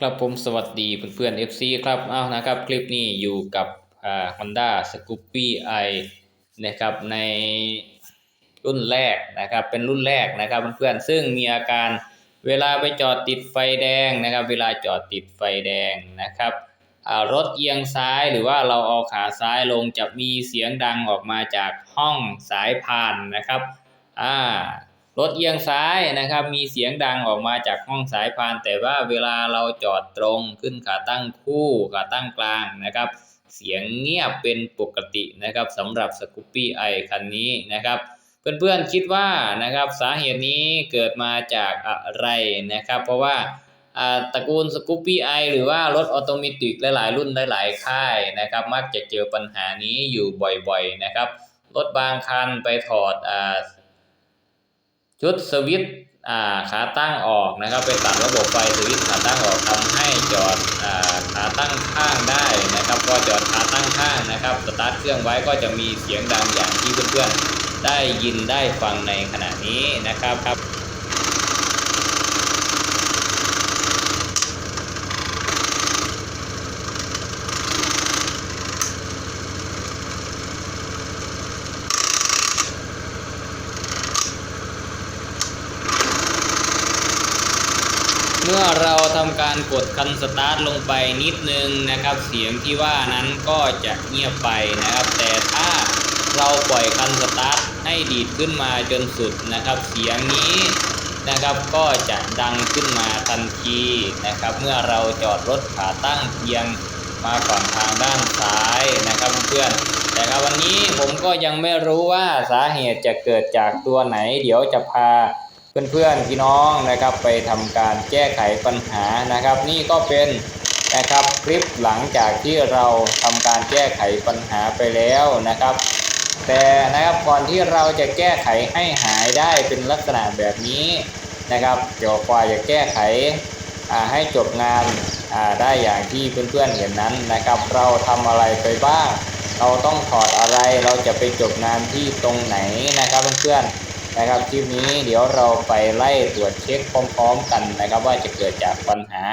ครับผมสวัสดีเพื่อนๆ FC ครับเอาวนะครับ คลิปนี้อยู่กับอ่า Honda Scoopy i นะครับในรุ่นแรกนะครับเป็นรุ่นแรกนะครับเพื่อนๆซึ่งมีอาการเวลาไปจอดติดไฟแดงนะครับ เวลาจอดติดไฟแดงนะครับอ่ารถเอียงซ้ายหรือว่าเราเอาขาซ้ายลงจะมีเสียงดังออกมาจากห้องสายพานนะครับอ่า รถเอียงซ้ายนะครับ มีเสียงดังออกมาจากห้องสายพาน แต่ว่าเวลาเราจอดตรงขึ้นขาตั้งคู่ขาตั้งกลางนะครับ เสียงเงียบเป็นปกตินะครับสำหรับสกูปปี้ไอคันนี้นะครับเพื่อนๆคิดว่านะครับสาเหตุนี้เกิดมาจากอะไรนะครับ เพราะว่าตระกูลสกูปปี้ไอหรือว่ารถออโตเมติกหลายๆ รุ่นหลายๆ ค่ายนะครับ มักจะเจอปัญหานี้อยู่บ่อยๆนะครับรถบางคันไปถอดอ่า ชุดสวิตช์ขาตั้งออกนะครับ ไปตัดระบบไฟสวิตช์ขาตั้งออกทำให้จอดอขาตั้งข้างได้นะครับพอจอดขาตั้งข้างนะครับสตาร์ทเครื่องไว้ก็จะมีเสียงดังอย่างที่เพื่อนๆได้ยินได้ฟังในขณะนี้นะครับครับ เมื่อเราทำ การกดคันสตาร์ทลงไปนิดนึงนะครับ เสียงที่ว่านั้นก็จะเงียบไปนะครับ แต่ถ้าเราปล่อยคันสตาร์ทให้ดีดขึ้นมาจนสุดนะครับ เสียงนี้นะครับก็จะดังขึ้นมาทันทีนะครับ เมื่อเราจอดรถขาตั้งเพียงมาฝั่งทางด้านซ้ายนะครับเพื่อนแต่ครับวันนี้ผมก็ยังไม่รู้ว่าสาเหตุจะเกิดจากตัวไหน เดี๋ยวจะพา เพื่อนๆพี่น้องนะครับไปทำการแก้ไขปัญหานะครับ นี่ก็เป็นนะครับคลิปหลังจากที่เราทำการแก้ไขปัญหาไปแล้วนะครับ แต่นะครับก่อนที่เราจะแก้ไขให้หายได้เป็นลักษณะแบบนี้นะครับเดี๋ยวกว่าจะแก้ไขให้จบงานได้อย่างที่เพื่อนๆเห็นนั้นนะครับ เราทำอะไรไปบ้าง เราต้องถอดอะไรเราจะไปจบงานที่ตรงไหนนะครับเพื่อนๆ นะครับคลิปนี้เดี๋ยวเราไปไล่ตรวจเช็คพร้อมๆ กันนะครับ ว่าจะเกิดจากปัญหา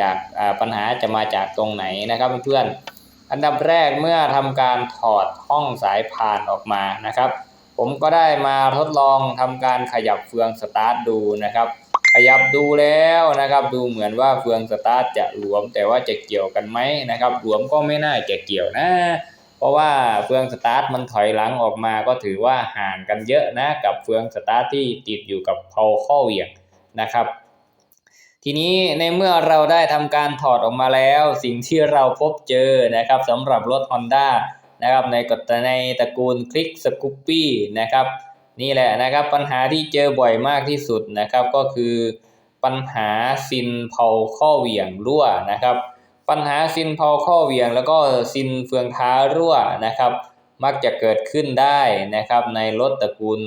จากปัญหาจะมาจากตรงไหนนะครับเพื่อนๆอันดับแรกเมื่อทำการถอดห้องสายพานออกมานะครับ ผมก็ได้มาทดลองทำการขยับเฟืองสตาร์ทดูนะครับ ขยับดูแล้วนะครับดูเหมือนว่าเฟืองสตาร์ทจะหลวม แต่ว่าจะเกี่ยวกันไหมนะครับหลวมก็ไม่น่าจะเกี่ยวนะ เพราะว่าเฟืองสตาร์ทมันถอยหลังออกมาก็ถือว่าห่างกันเยอะนะกับเฟืองสตาร์ทที่ติดอยู่กับเพาข้อเหวี่ยงนะครับ ทีนี้ในเมื่อเราได้ทำการถอดออกมาแล้ว สิ่งที่เราพบเจอนะครับสำหรับรถ Honda นะครับในกฎในตระกูลคลิกสกูปปี้นะครับนี่แหละนะครับปัญหาที่เจอบ่อยมากที่สุดนะครับก็คือปัญหาซินเพาข้อเหวี่ยงรั่วนะครับ ปัญหาซินพาข้อเวียง แล้วก็ซินเฟืองท้ารั่วนะครับ มักจะเกิดขึ้นได้นะครับในรถตระกูล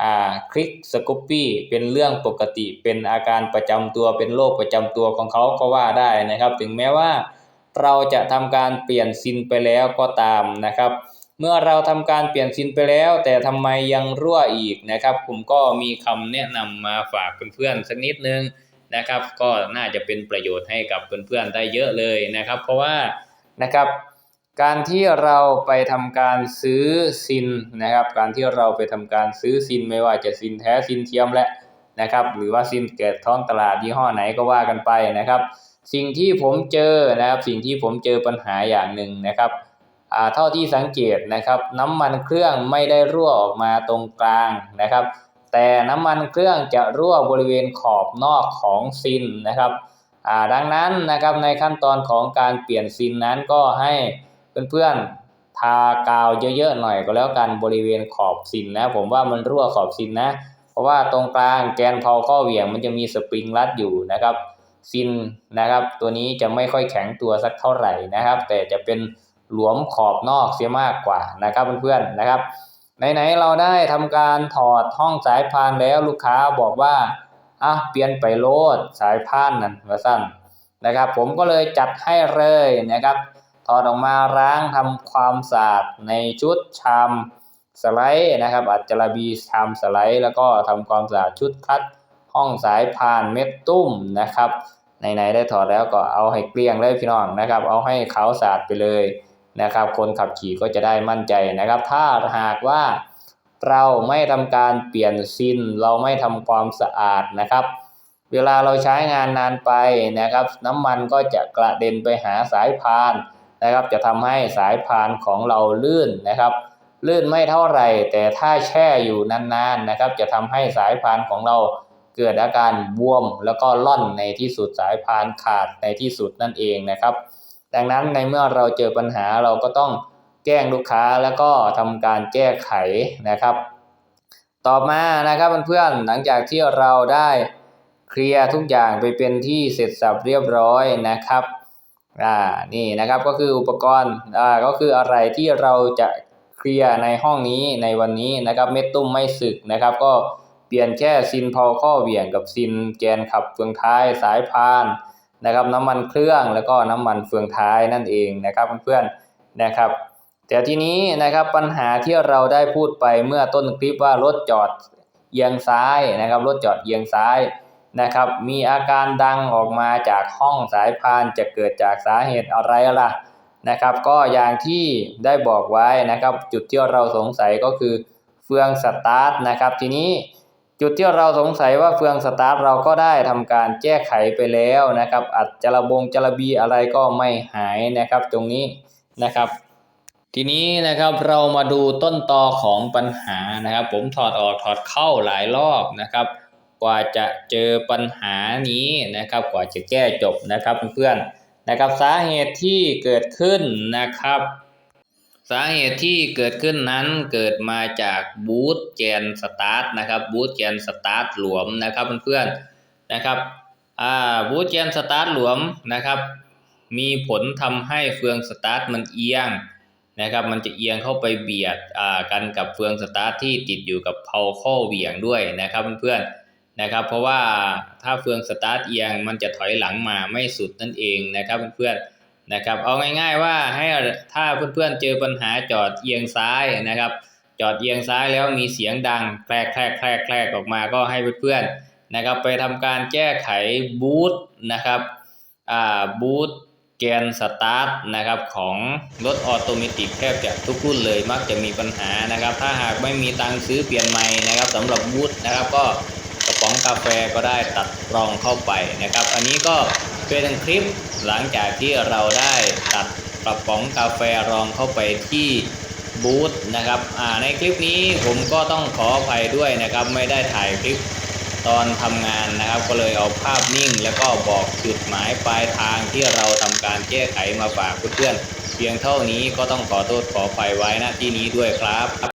อ่าคลิกสกูปปี้เป็นเรื่องปกติเป็นอาการประจำตัวเป็นโรคประจำตัวของเขาก็ว่าได้นะครับ ถึงแม้ว่าเราจะทำการเปลี่ยนซินไปแล้วก็ตามนะครับ เมื่อเราทำการเปลี่ยนซินไปแล้ว แต่ทำไมยังรั่วอีกนะครับ ผมก็มีคำแนะนำมาฝากเพื่อนๆสักนิดนึง นะครับ ก็น่าจะเป็นประโยชน์ให้กับเพื่อนๆได้เยอะเลยนะครับ เพราะว่านะครับการที่เราไปทำการซื้อซินนะครับ การที่เราไปทำการซื้อซินไม่ว่าจะซินแท้ซินเทียมและนะครับ หรือว่าซินเกิดท้องตลาดยี่ห้อไหนก็ว่ากันไปนะครับ สิ่งที่ผมเจอนะครับ สิ่งที่ผมเจอปัญหาอย่างหนึ่งนะครับอ่าเท่าที่สังเกตนะครับ น้ำมันเครื่องไม่ได้รั่วออกมาตรงกลางนะครับ แต่น้ำมันเครื่องจะรั่วบริเวณขอบนอกของซินนะครับดังนั้นนะครับในขั้นตอนของการเปลี่ยนซินนั้นก็ให้เพื่อนๆทากาวเยอะๆหน่อยก็แล้วกันบริเวณขอบซินนะผมว่ามันรั่วขอบซินนะ เพราะว่าตรงกลางแกนเพาข้อเหวี่ยงมันจะมีสปริงรัดอยู่นะครับซินนะครับ ตัวนี้จะไม่ค่อยแข็งตัวสักเท่าไหร่นะครับ แต่จะเป็นหลวมขอบนอกเสียมากกว่านะครับเพื่อนๆนะครับ ไหนๆเราได้ทำการถอดห้องสายพานแล้วลูกค้าบอกว่าอะเปลี่ยนไปโลดสายพานนั่นมาสั้นนะครับ ผมก็เลยจัดให้เลยนะครับถอดออกมาล้างทำความสะอาดในชุดชามสไลด์นะครับ อัจจระบีชามสไลด์ แล้วก็ทำความสะอาดชุดคัดห้องสายพานเม็ดตุ้มนะครับไหนๆได้ถอดแล้วก็เอาให้เกลี้ยงเลยพี่น้องนะครับ เอาให้เขาสะอาดไปเลย นะครับ คนขับขี่ก็จะได้มั่นใจนะครับ ถ้าหากว่าเราไม่ทำการเปลี่ยนซินเราไม่ทำความสะอาดนะครับ เวลาเราใช้งานนานไปนะครับ น้ำมันก็จะกระเด็นไปหาสายพานนะครับ จะทำให้สายพานของเราลื่นนะครับ ลื่นไม่เท่าไหร่ แต่ถ้าแช่อยู่นานๆนะครับ จะทำให้สายพานของเราเกิดอาการบวมแล้วก็ล่อนในที่สุดสายพานขาดในที่สุดนั่นเองนะครับ ดังนั้นในเมื่อเราเจอปัญหาเราก็ต้องแจ้งลูกค้าแล้วก็ทำการแก้ไขนะครับ ต่อมานะครับเพื่อนๆหลังจากที่เราได้เคลียร์ทุกอย่างไปเป็นที่เสร็จสับเรียบร้อยนะครับอ่านี่นะครับก็คืออุปกรณ์อ่าก็คืออะไรที่เราจะเคลียร์ในห้องนี้ในวันนี้นะครับเม็ดตุ้มไม่สึกนะครับ ก็เปลี่ยนแค่ซินพอข้อเหวี่ยงกับซินแกนขับเฟืองท้ายสายพาน นะครับน้ำมันเครื่องแล้วก็น้ำมันเฟืองท้ายนั่นเองนะครับเพื่อนๆนะครับ แต่ทีนี้นะครับปัญหาที่เราได้พูดไปเมื่อต้นคลิปว่ารถจอดเอียงซ้ายนะครับรถจอดเอียงซ้ายนะครับมีอาการดังออกมาจากห้องสายพานจะเกิดจากสาเหตุอะไรล่ะนะครับ ก็อย่างที่ได้บอกไว้นะครับ จุดที่เราสงสัยก็คือเฟืองสตาร์ทนะครับ ทีนี้ จุดที่เราสงสัยว่าเฟืองสตาร์ทเราก็ได้ทำการแก้ไขไปแล้วนะครับ อัดจระบงจระบีอะไรก็ไม่หายนะครับตรงนี้นะครับ ทีนี้นะครับเรามาดูต้นตอของปัญหานะครับ ผมถอดออกถอดเข้าหลายรอบนะครับ กว่าจะเจอปัญหานี้นะครับ กว่าจะแก้จบนะครับเพื่อนๆนะครับสาเหตุที่เกิดขึ้นนะครับ สาเหตุที่เกิดขึ้นนั้นเกิดมาจากบูทแกนสตาร์ทนะครับบูทแกนสตาร์ทหลวมนะครับเพื่อนๆนะครับอ่าบูทแกนสตาร์ทหลวมนะครับมีผลทำให้เฟืองสตาร์ทมันเอียงนะครับมันจะเอียงเข้าไปเบียดอ่ากันกับเฟืองสตาร์ทที่ติดอยู่กับเพาข้อเหวี่ยงด้วยนะครับเพื่อนๆนะครับเพราะว่าถ้าเฟืองสตาร์ทเอียงมันจะถอยหลังมาไม่สุดนั่นเองนะครับเพื่อนๆ นะครับเอาง่ายๆว่าให้ถ้าเพื่อนๆเจอปัญหาจอดเอียงซ้ายนะครับ จอดเอียงซ้ายแล้วมีเสียงดังแครกแครกแครกแครกออกมาก็ให้เพื่อนๆนะครับไปทำการแก้ไขบูทนะครับอ่าบูทแกนสตาร์ทนะครับของรถออโตเมติกแทบจะทุกรุ่นเลยมักจะมีปัญหานะครับ ถ้าหากไม่มีตังค์ซื้อเปลี่ยนใหม่นะครับสำหรับบูทนะครับก็กระป๋องกาแฟก็ได้ตัดรองเข้าไปนะครับ อันนี้ก็ เป็นคลิปหลังจากที่เราได้ตัดกระป๋องกาแฟรองเข้าไปที่บูธนะครับในคลิปนี้ผมก็ต้องขออภัยด้วยนะครับ ไม่ได้ถ่ายคลิปตอนทำงานนะครับ ก็เลยเอาภาพนิ่ง แล้วก็บอกจุดหมายปลายทางที่เราทำการแก้ไขมาฝากเพื่อนเพียงเท่านี้ก็ต้องขอโทษขออภัยไว้ณที่นี้ด้วยครับ